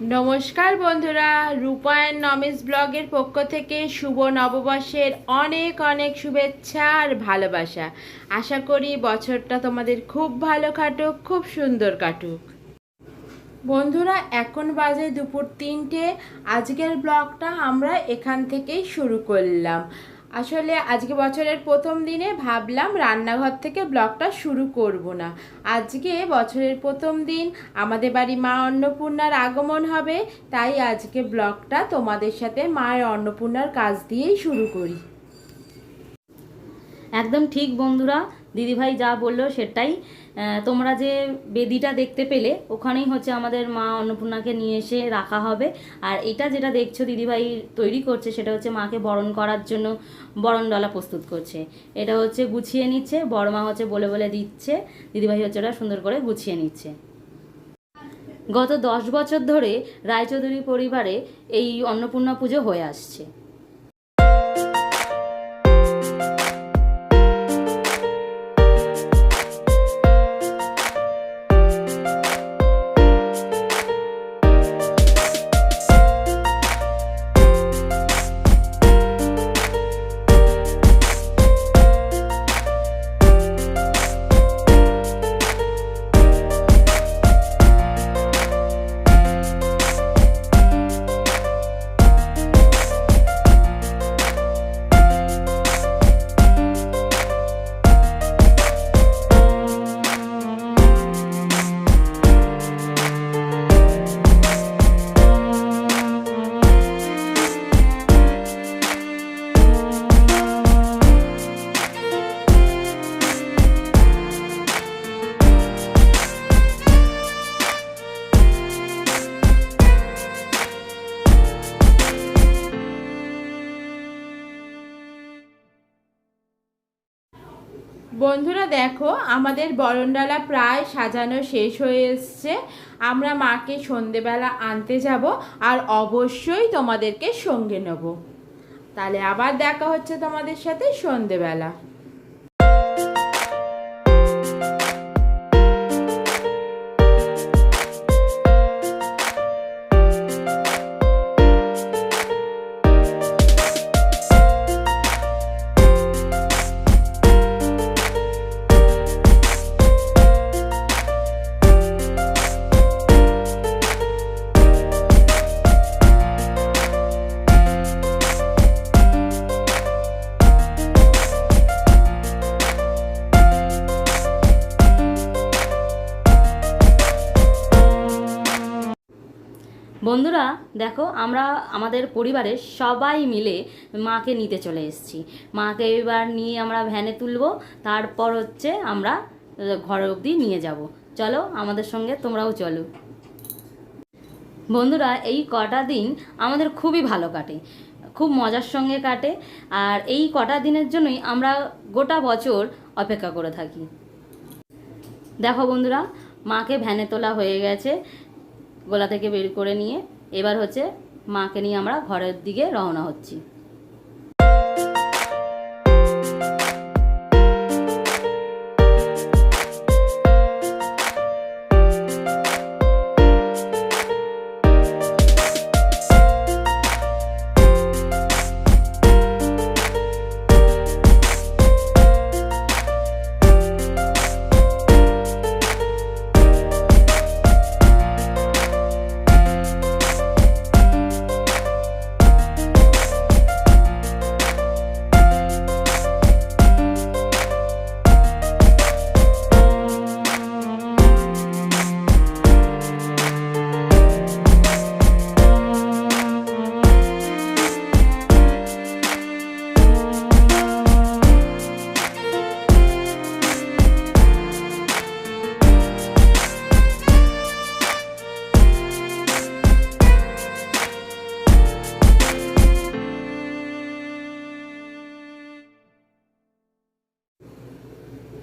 নমস্কার বন্ধুরা রূপায়ণ নমেশ ব্লগের পক্ষ থেকে শুভ নববর্ষের অনেক অনেক শুভেচ্ছা আর ভালোবাসা। আশা করি বছরটা তোমাদের খুব ভালো কাটুক, খুব সুন্দর কাটুক। বন্ধুরা, এখন বাজে দুপুর তিনটে। আজকের ব্লগটা আমরা এখান থেকেই শুরু করলাম। আসলে আজকে বছরের প্রথম দিনে ভাবলাম রান্নাঘর থেকে ব্লগটা শুরু করব না। আজকে বছরের প্রথম দিন, আমাদের বাড়ি মা অন্নপূর্ণার আগমন হবে, তাই আজকে ব্লগটা তোমাদের সাথে মায়ের অন্নপূর্ণার কাজ দিয়েই শুরু করি। একদম ঠিক বন্ধুরা, দিদিভাই যা বলল সেটাই। তোমরা যে বেদিটা দেখতে পেলে, ওখানেই হচ্ছে আমাদের মা অন্নপূর্ণাকে নিয়ে এসে রাখা হবে। আর এটা যেটা দেখছ দিদিভাই তৈরি করছে, সেটা হচ্ছে মাকে বরণ করার জন্য বরণ ডলা প্রস্তুত করছে। এটা হচ্ছে গুছিয়ে নিচ্ছে, বড় মা হচ্ছে বলে বলে দিচ্ছে, দিদিভাই হচ্ছে ওটা সুন্দর করে গুছিয়ে নিচ্ছে। গত দশ বছর ধরে রায়চৌধুরী পরিবারে এই অন্নপূর্ণা পুজো হয়ে আসছে। বন্ধুরা দেখো, আমাদের বরণডালা প্রায় সাজানো শেষ হয়ে এসছে। আমরা মাকে সন্ধেবেলা আনতে যাব আর অবশ্যই তোমাদেরকে সঙ্গে নেব। তাহলে আবার দেখা হচ্ছে তোমাদের সাথে সন্ধেবেলা। বন্ধুরা, দেখো আমরা আমাদের পরিবারের সবাই মিলে মাকে নিতে চলে এসেছি। মাকে এবার নিয়ে আমরা ভ্যানে তুলবো, তারপর হচ্ছে আমরা ঘর অবধি নিয়ে যাব। চলো আমাদের সঙ্গে তোমরাও চলো। বন্ধুরা, এই কটা দিন আমাদের খুবই ভালো কাটে। খুব মজার সঙ্গে কাটে, আর এই কটা দিনের জন্যই আমরা গোটা বছর অপেক্ষা করে থাকি। দেখো বন্ধুরা, মাকে ভ্যানে তোলা হয়ে গেছে। গোলা থেকে বের করে নিয়ে এবার হচ্ছে মাকে নিয়ে আমরা ঘরের দিকে রওনা হচ্ছি।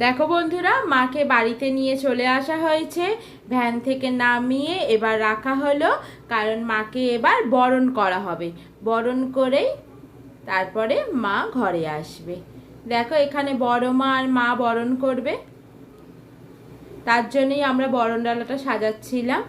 দেখো বন্ধুরা, মাকে বাড়িতে নিয়ে চলে আসা হয়েছে। ভ্যান থেকে নামিয়ে এবার রাখা হলো, কারণ মাকে এবার বরণ করা হবে। বরণ করেই তারপরে মা ঘরে আসবে। দেখো এখানে বড় মা আর মা বরণ করবে। তার জন্যই আমরা বরণ ডালাটা সাজাচ্ছিলাম।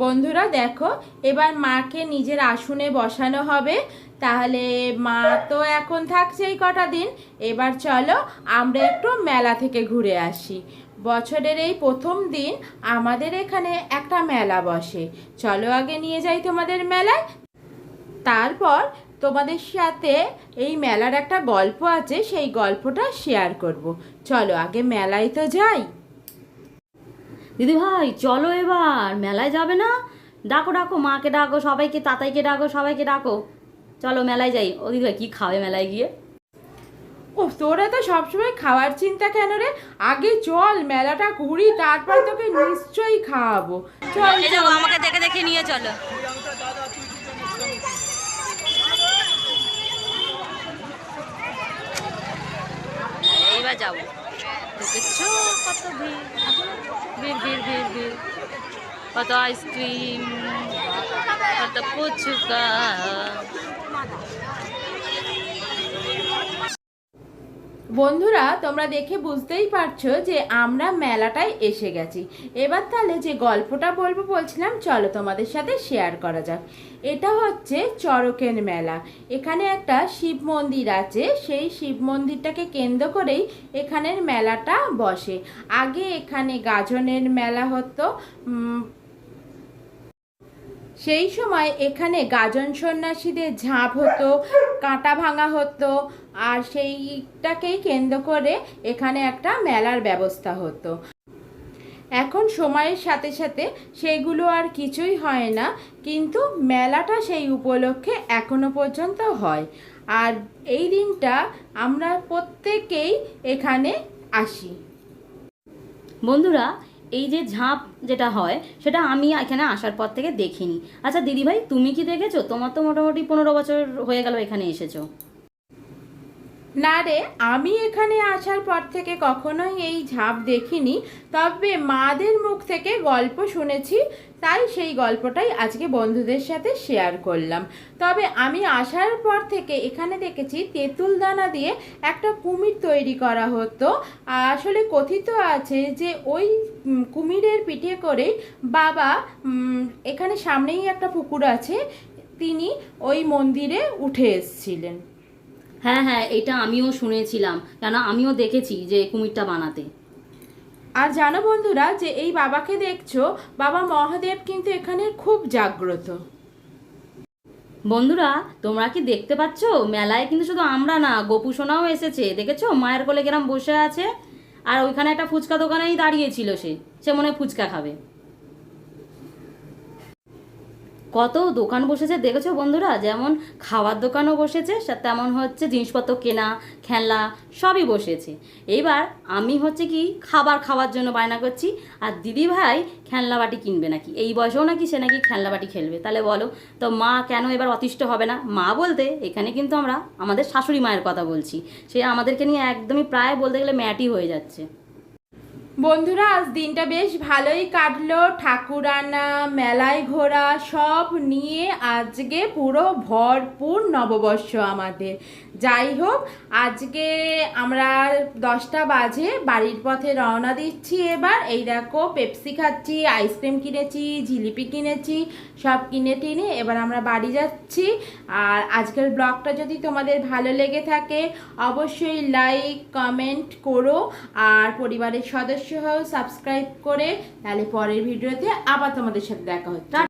বন্ধুরা দেখো, এবার মাকে নিজের আসনে বসানো হবে। তাহলে মা তো এখন থাকছে এই কটা দিন। এবার চলো আমরা একটু মেলা থেকে ঘুরে আসি। বছরের এই প্রথম দিন আমাদের এখানে একটা মেলা বসে। চলো আগে নিয়ে যাই তোমাদের মেলায়। তারপর তোমাদের সাথে এই মেলার একটা গল্প আছে, সেই গল্পটা শেয়ার করব। চলো আগে মেলায় তো যাই। দিদি ভাই চলো এবার। মেলায় যাবে না? ডাকো ডাকো মাকে ডাকো সবাইকে তাতাইকে ডাকো সবাইকে ডাকো। চলো মেলায় যাই। ও দিদি ভাই কী খাবে মেলায় গিয়ে? ও তোরা তো সবসময় খাওয়ার চিন্তা কেন রে? আগে চল মেলাটা ঘুরি তারপর তোকে নিশ্চয়ই খাওয়াবো। চল চল। আমাকে দেখে দেখে নিয়ে চলো। এইবার যাব। দেখেছ কত ভিড়? ভিড় ভিড় ভিড় ভিড় কত আইসক্রিম কত ফুচকা বন্ধুরা, তোমরা দেখে বুঝতেই পারছ যে আমরা মেলাটায় এসে গেছি। এবার তাহলে যে গল্পটা বলব বলছিলাম, চলো তোমাদের সাথে শেয়ার করা যাক। এটা হচ্ছে চরকের মেলা। এখানে একটা শিব মন্দির আছে, সেই শিব মন্দিরটাকে কেন্দ্র করেই এখানের মেলাটা বসে। আগে এখানে গাজনের মেলা হতো সেই সময় এখানে গাজন সন্ন্যাসীদের ঝাঁপ হতো, কাঁটা ভাঙা হতো আর সেইটাকেই কেন্দ্র করে এখানে একটা মেলার ব্যবস্থা হতো। এখন সময়ের সাথে সাথে সেগুলো আর কিছুই হয় না, কিন্তু মেলাটা সেই উপলক্ষে এখনও পর্যন্ত হয়। আর এই দিনটা আমরা প্রত্যেকেই এখানে আসি। বন্ধুরা, এই যে ঝাঁপ যেটা হয়, সেটা আমি এখানে আসার পর থেকে দেখিনি। আচ্ছা দিদিভাই, তুমি কি দেখেছ? তোমার তো মোটামুটি পনেরো বছর হয়ে গেল এখানে এসেছ। না রে, আমি এখানে আসার পর থেকে কখনোই এই ঝাঁপ দেখিনি, তবে মাদের মুখ থেকে গল্প শুনেছি, তাই সেই গল্পটাই আজকে বন্ধুদের সাথে শেয়ার করলাম। তবে আমি আসার পর থেকে এখানে দেখেছি তেঁতুল দানা দিয়ে একটা কুমির তৈরি করা হতো। আসলে কথিত আছে যে ওই কুমিরের পিঠে করে বাবা এখানে সামনেই একটা পুকুর আছে, তিনি ওই মন্দিরে উঠে এসেছিলেন। হ্যাঁ হ্যাঁ এটা আমিও শুনেছিলাম। কেন আমিও দেখেছি যে কুমিরটা বানাতে। আর জানো বন্ধুরা যে এই বাবাকে দেখছ বাবা মহাদেব কিন্তু এখানে খুব জাগ্রত। বন্ধুরা তোমরা কি দেখতে পাচ্ছ? মেলায় কিন্তু শুধু আমরা না গোপু সোনাও এসেছে। দেখেছ? মায়ের কোলে কিরম বসে আছে? আর ওইখানে একটা ফুচকা দোকানেই দাঁড়িয়েছিল সে। সে মনে হয় ফুচকা খাবে। কত দোকান বসেছে দেখেছ বন্ধুরা? যেমন খাওয়ার দোকানও বসেছে তেমন হচ্ছে জিনিসপত্র কেনা, খেলনা সবই বসেছে। এইবার আমি হচ্ছে কি খাবার খাওয়ার জন্য বায়না করছি, আর দিদি ভাই খেলনা বাটি কিনবে নাকি? এই বয়সেও নাকি সে নাকি খেলনা বাটি খেলবে? তাহলে বলো, তো মা কেন এবার অতিষ্ঠ হবে না? মা বলতে, এখানে কিন্তু আমরা আমাদের শাশুড়ি মায়ের কথা বলছি। সে আমাদেরকে নিয়ে একদমই প্রায় বলতে গেলে ম্যাটই হয়ে যাচ্ছে। বন্ধুরা, আজ দিনটা বেশ ভালোই কাটলো। ঠাকুর আনা মেলায় ঘোরা, সব নিয়ে আজকে পুরো ভরপুর নববর্ষ আমাদের। যাই হোক, আজকে আমরা দশটা বাজে, বাড়ির পথে রওনা দিচ্ছি এবার। এই দেখো, পেপসি খাচ্ছি, আইসক্রিম কিনেছি, জিলিপি কিনেছি, সব কিনে টিনে এবার আমরা বাড়ি যাচ্ছি। আর আজকের ব্লগটা যদি তোমাদের ভালো লেগে থাকে, অবশ্যই লাইক, কমেন্ট করো। আর পরিবারের সদস্য হও সাবস্ক্রাইব করে তাহলে পরের ভিডিওতে আবার তোমাদের সাথে দেখা হচ্ছে।